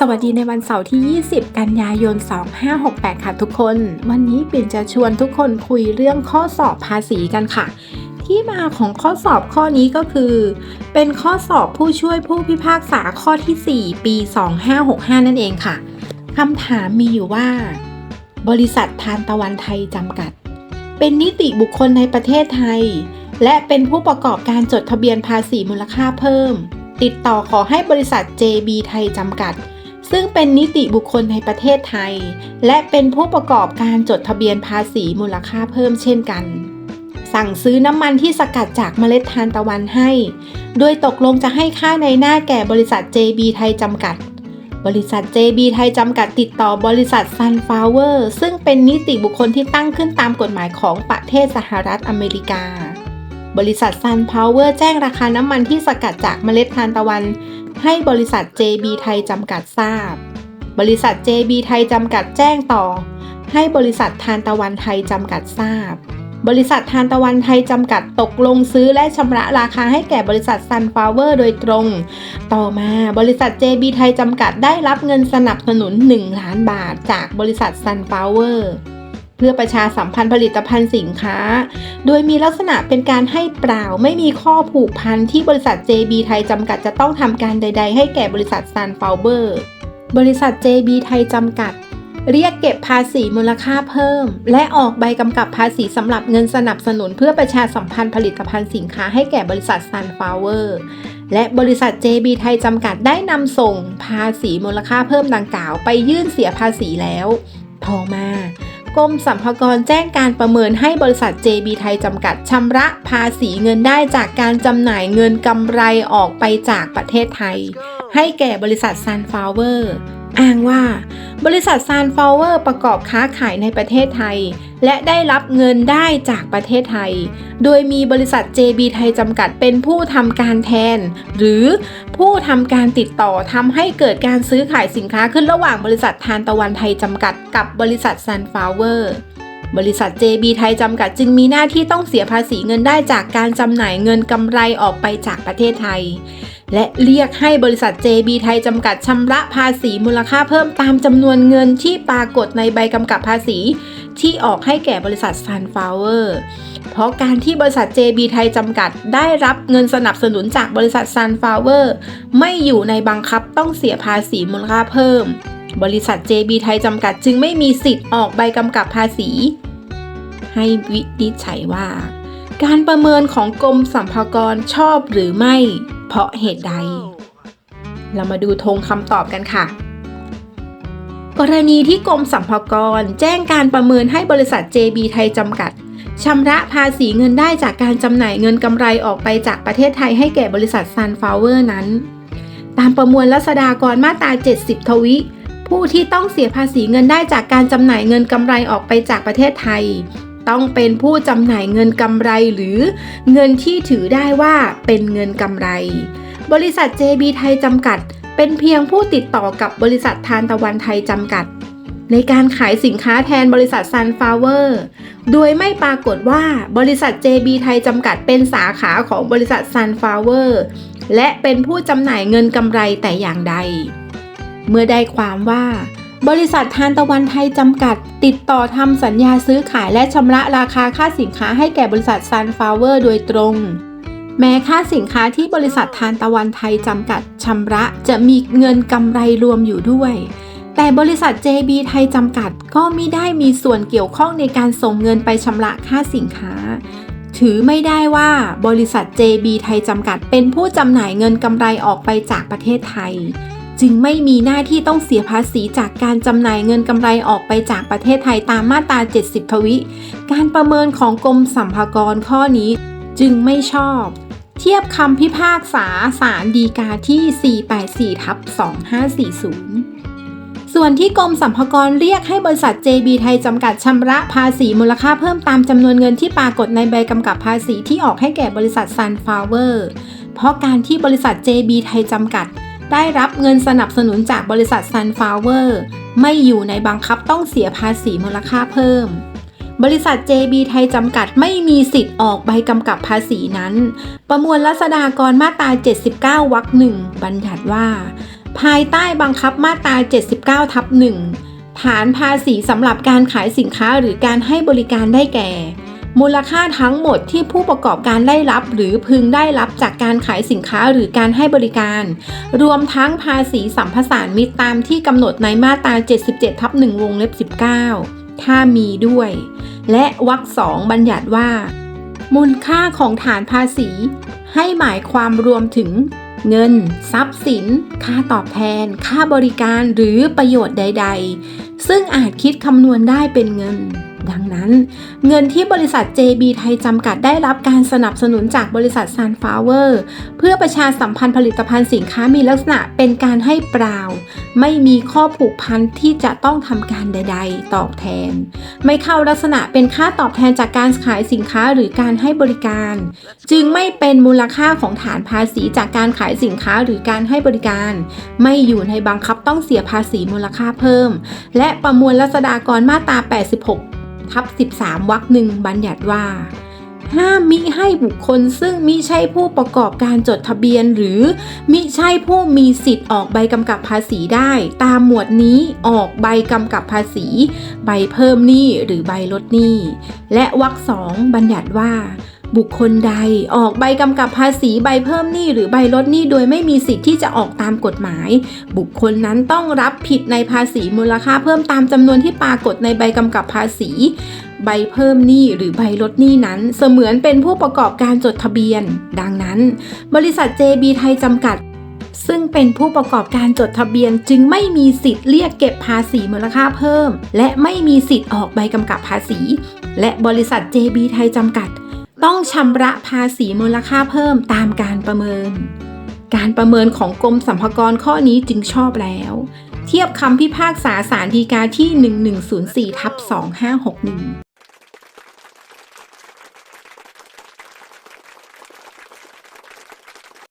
สวัสดีในวันเสาร์ที่ 20 กันยายน 2568 ค่ะทุกคน วันนี้ปิ่นจะชวนทุกคนคุยเรื่องข้อสอบภาษีกันค่ะ ที่มาของข้อสอบข้อนี้ก็คือ เป็นข้อสอบผู้ช่วยผู้พิพากษาข้อที่ 4 ปี 2565 นั่นเองค่ะคำถามมีอยู่ว่า บริษัททานตะวันไทยจำกัด เป็นนิติบุคคลในประเทศไทย และเป็นผู้ประกอบการจดทะเบียนภาษีมูลค่าเพิ่ม ติดต่อขอให้บริษัท JB ไทยจำกัด ซึ่งเป็นนิติบุคคลในประเทศไทย และเป็นผู้ประกอบการจดทะเบียนภาษีมูลค่าเพิ่มเช่นกัน สั่งซื้อน้ำมันที่สกัดจากเมล็ดทานตะวันให้ โดยตกลงจะให้ค่าในหน้าแก่บริษัท JB ไทยจำกัดบริษัท JB ไทยจำกัดติดต่อบริษัท Sunflower ซึ่งเป็นนิติบุคคลที่ตั้งขึ้นตามกฎหมายของประเทศสหรัฐอเมริกา บริษัท Sun Power แจ้งราคาน้ำมันที่สกัดจากเมล็ดทานตะวัน ให้บริษัท JB ไทยจำกัดทราบ บริษัท JB ไทยจำกัดแจ้งต่อ ให้บริษัททานตะวันไทยจำกัดทราบบริษัททานตะวันไทยจำกัดตกลงซื้อและชำระราคาให้แก่บริษัท Sunflower โดยตรง ต่อมาบริษัท JB ไทยจำกัดได้รับเงินสนับสนุน 1 ล้านบาทจากบริษัท Sunflower เพื่อประชาสัมพันธ์ผลิตภัณฑ์สินค้า โดยมีลักษณะเป็นการให้เปล่าไม่มีข้อผูกพันที่บริษัท JB ไทยจำกัดจะต้องทำการใด ๆ ให้แก่บริษัท Sunflower บริษัท JB ไทยจำกัด เรียกเก็บภาษีมูลค่าเพิ่ม และออกใบกำกับภาษีสำหรับเงินสนับสนุนเพื่อประชาสัมพันธ์ผลิตภัณฑ์สินค้าให้แก่บริษัท Sunflower และบริษัท JB ไทยจำกัดได้นำส่งภาษีมูลค่าเพิ่มดังกล่าวไปยื่นเสียภาษีแล้ว ต่อมา กรมสรรพากรแจ้งการประเมินให้บริษัท JB ไทยจำกัดชำระภาษีเงินได้จากการจำหน่ายเงินกำไรออกไปจากประเทศไทย ให้แก่บริษัทซันฟลาวเวอ้ อ้างว่า บริษัท Sunflower ประกอบค้าขายในประเทศไทย และได้รับเงินได้จากประเทศไทย โดยมีบริษัท JB ไทยจำกัดเป็นผู้ทำการแทน หรือผู้ทำการติดต่อทำให้เกิดการซื้อขายสินค้าขึ้นระหว่างบริษัททานตะวันไทยจำกัด กับบริษัท Sunflower บริษัท JB ไทยจำกัดจึงมีหน้าที่ต้องเสียภาษีเงินได้จากการจำหน่ายเงินกำไรออกไปจากประเทศไทย และเรียกให้บริษัท JB ไทยจำกัดชำระภาษีมูลค่าเพิ่มตามจำนวนเงินที่ปรากฏในใบกำกับภาษี ที่ออกให้แก่บริษัท Sunflower เพราะการที่บริษัท JB ไทยจำกัด ได้รับเงินสนับสนุนจากบริษัท Sunflower ไม่อยู่ในบังคับต้องเสียภาษีมูลค่าเพิ่ม บริษัท JB ไทยจำกัดจึงไม่มีสิทธิ์ออกใบกำกับภาษี ให้วินิจฉัยว่า การประเมินของกรมสรรพากรชอบหรือไม่ เพราะเหตุใด เรามาดูธงคำตอบกันค่ะ กรณีที่กรมสรรพากรแจ้งการประเมินให้บริษัท JB ไทยจำกัดชำระภาษีเงินได้จากการจำหน่ายเงินกำไรออกไปจากประเทศไทยให้แก่บริษัท Sunflower นั้น ตามประมวลรัษฎากรมาตรา 70 ทวิ ผู้ที่ต้องเสียภาษีเงินได้จากการจำหน่ายเงินกำไรออกไปจากประเทศไทย ต้องเป็นผู้จำหน่ายเงินกำไรหรือเงินที่ถือได้ว่าเป็นเงินกำไร บริษัท JB ไทยจำกัด เป็นเพียงผู้ติดต่อกับบริษัททานตะวันไทยจำกัด ในการขายสินค้าแทนบริษัท Sunflower โดยไม่ปรากฏว่าบริษัท JB ไทยจำกัดเป็นสาขาของบริษัท Sunflower และเป็นผู้จำหน่ายเงินกำไรแต่อย่างใด เมื่อได้ความว่า บริษัททานตะวันไทยจำกัด ติดต่อทำสัญญาซื้อขายและชำระราคาค่าสินค้าให้แก่บริษัท Sunflower โดยตรง แม้ค่าสินค้าที่บริษัททานตะวันไทยจำกัดชำระจะมีเงินกำไรรวมอยู่ด้วย แต่บริษัท JB ไทยจำกัดก็ไม่ได้มีส่วนเกี่ยวข้องในการส่งเงินไปชำระค่าสินค้า ถือไม่ได้ว่าบริษัท JB ไทยจำกัดเป็นผู้จำหน่ายเงินกำไรออกไปจากประเทศไทย จึงไม่มีหน้าที่ต้องเสียภาษีจากการจำหน่ายเงินกำไรออกไปจากประเทศไทยตามมาตรา 70 ทวิ การประเมินของกรมสัมภากรข้อนี้จึงไม่ชอบ เทียบคำพิพากษาศาลฎีกาที่ 484 ทับ 2540 ส่วนที่กรมสัมภากรเรียกให้บริษัท JB ไทยจำกัดชำระภาษีมูลค่าเพิ่มตามจำนวนเงินที่ปรากฏในใบกำกับภาษีที่ออกให้แก่บริษัท Sunflower เพราะการที่บริษัท JB ไทยจำกัด ได้รับเงินสนับสนุนจากบริษัท Sunflower ไม่อยู่ในบังคับต้องเสียภาษีมูลค่าเพิ่ม บริษัท JB ไทยจำกัดไม่มีสิทธิ์ออกใบกำกับภาษีนั้น ประมวลรัษฎากรมาตรา 79 วรรคหนึ่งบัญญัติว่า ภายใต้บังคับมาตรา 79 ทับ1ฐานภาษีสำหรับการขายสินค้าหรือการให้บริการได้แก่ มูลค่าทั้งหมดที่ผู้ประกอบการได้รับ หรือพึงได้รับจากการขายสินค้าหรือการให้บริการ รวมทั้งภาษีสัมผสานมิตรตามที่กำหนดในมาตรา 77 ทับ1วงเล็บ 19 ถ้ามีด้วย และวรรคสองบัญญัติว่า มูลค่าของฐานภาษี ให้หมายความรวมถึงเงิน ทรัพย์สิน ค่าตอบแทน ค่าบริการหรือประโยชน์ใด ๆ ซึ่งอาจคิดคำนวณได้เป็นเงิน ดังนั้น เงินที่บริษัท JB ไทยจำกัดได้รับการสนับสนุนจากบริษัท Sunflower เพื่อประชาสัมพันธ์ผลิตภัณฑ์สินค้ามีลักษณะเป็นการให้เปล่า ไม่มีข้อผูกพันที่จะต้องทำการใด ๆ ตอบแทน ไม่เข้าลักษณะเป็นค่าตอบแทนจากการขายสินค้าหรือการให้บริการ จึงไม่เป็นมูลค่าของฐานภาษีจากการขายสินค้าหรือการให้บริการ ไม่อยู่ในบังคับต้องเสียภาษีมูลค่าเพิ่ม และประมวลรัษฎากรมาตรา 86 ทับ 13วรรคหนึ่งบัญญัติว่า ห้ามมิให้บุคคลซึ่งมิใช่ผู้ประกอบการจดทะเบียน หรือมิใช่ผู้มีสิทธิ์ออกใบกำกับภาษีได้ ตามหมวดนี้ออกใบกำกับภาษี ใบเพิ่มหนี้หรือใบลดหนี้ และวรรคสองบัญญัติว่า บุคคลใดออกใบกำกับภาษีใบเพิ่มหนี้หรือใบลดหนี้โดยไม่มีสิทธิ์ที่จะออกตามกฎหมาย บุคคลนั้นต้องรับผิดในภาษีมูลค่าเพิ่มตามจำนวนที่ปรากฏในใบกำกับภาษี ใบเพิ่มหนี้หรือใบลดหนี้นั้น เสมือนเป็นผู้ประกอบการจดทะเบียน ดังนั้น บริษัท JB ไทยจำกัดซึ่งเป็นผู้ประกอบการจดทะเบียนจึงไม่มีสิทธิ์เรียกเก็บภาษีมูลค่าเพิ่ม และไม่มีสิทธิ์ออกใบกำกับภาษี และบริษัท JB ไทยจำกัด ต้องชำระภาษีมูลค่าเพิ่มตามการประเมิน การประเมินของกรมสรรพากรข้อนี้จึงชอบแล้ว เทียบคำพิพากษาสารดีกาที่ 1104ทับ2561